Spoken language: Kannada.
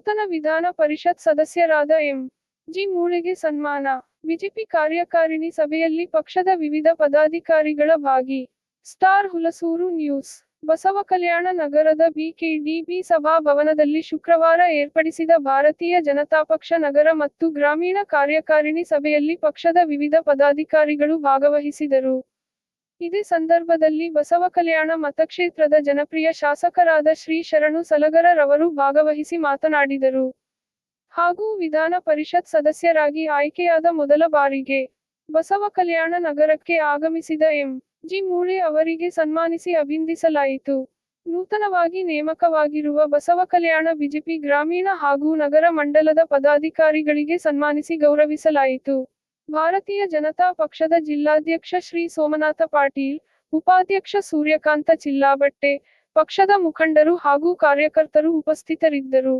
ನೂತನ ವಿಧಾನ ಪರಿಷತ್ ಸದಸ್ಯರಾದ ಎಂ. ಜಿ ಮೂಳೆಗೆ ಸನ್ಮಾನ. ಬಿಜೆಪಿ ಕಾರ್ಯಕಾರಿಣಿ ಸಭೆಯಲ್ಲಿ ಪಕ್ಷದ ವಿವಿಧ ಪದಾಧಿಕಾರಿಗಳ ಭಾಗಿ. Star Hulasuru news. ಬಸವ ಕಲ್ಯಾಣ ನಗರದ ಬಿಕೆಡಿಬಿ ಸಭಾಭವನದಲ್ಲಿ ಶುಕ್ರವಾರ ಏರ್ಪಡಿಸಿದ ಭಾರತೀಯ ಜನತಾ ಪಕ್ಷ ನಗರ ಮತ್ತು ಗ್ರಾಮೀಣ ಕಾರ್ಯಕಾರಿಣಿ ಸಭೆಯಲ್ಲಿ ಪಕ್ಷದ ವಿವಿಧ ಪದಾಧಿಕಾರಿಗಳು ಭಾಗವಹಿಸಿದರು. ಇದೇ ಸಂದರ್ಭದಲ್ಲಿ ಬಸವಕಲ್ಯಾಣ ಮತಕ್ಷೇತ್ರದ ಜನಪ್ರಿಯ ಶಾಸಕರಾದ ಶ್ರೀ ಶರಣು ಸಲಗರ ರವರು ಭಾಗವಹಿಸಿ ಮಾತನಾಡಿದರು. ಹಾಗೂ ವಿಧಾನ ಪರಿಷತ್ ಸದಸ್ಯರಾಗಿ ಆಯ್ಕೆಯಾದ ಮೊದಲ ಬಾರಿಗೆ ಬಸವಕಲ್ಯಾಣ ನಗರಕ್ಕೆ ಆಗಮಿಸಿದ ಎಂ. ಜಿ ಮೂಳೆ ಅವರಿಗೆ ಸನ್ಮಾನಿಸಿ ಅಭಿನಂದಿಸಲಾಯಿತು. ನೂತನವಾಗಿ ನೇಮಕವಾಗಿರುವ ಬಸವಕಲ್ಯಾಣ ಬಿಜೆಪಿ ಗ್ರಾಮೀಣ ಹಾಗೂ ನಗರ ಮಂಡಲದ ಪದಾಧಿಕಾರಿಗಳಿಗೆ ಸನ್ಮಾನಿಸಿ ಗೌರವಿಸಲಾಯಿತು. ಭಾರತೀಯ ಜನತಾ ಪಕ್ಷದ ಜಿಲ್ಲಾಧ್ಯಕ್ಷ ಶ್ರೀ ಸೋಮನಾಥ ಪಾಟೀಲ್, ಉಪಾಧ್ಯಕ್ಷ ಸೂರ್ಯಕಾಂತ ಚಿಲ್ಲಾಬಟ್ಟೆ, ಪಕ್ಷದ ಮುಖಂಡರು ಹಾಗೂ ಕಾರ್ಯಕರ್ತರು ಉಪಸ್ಥಿತರಿದ್ದರು.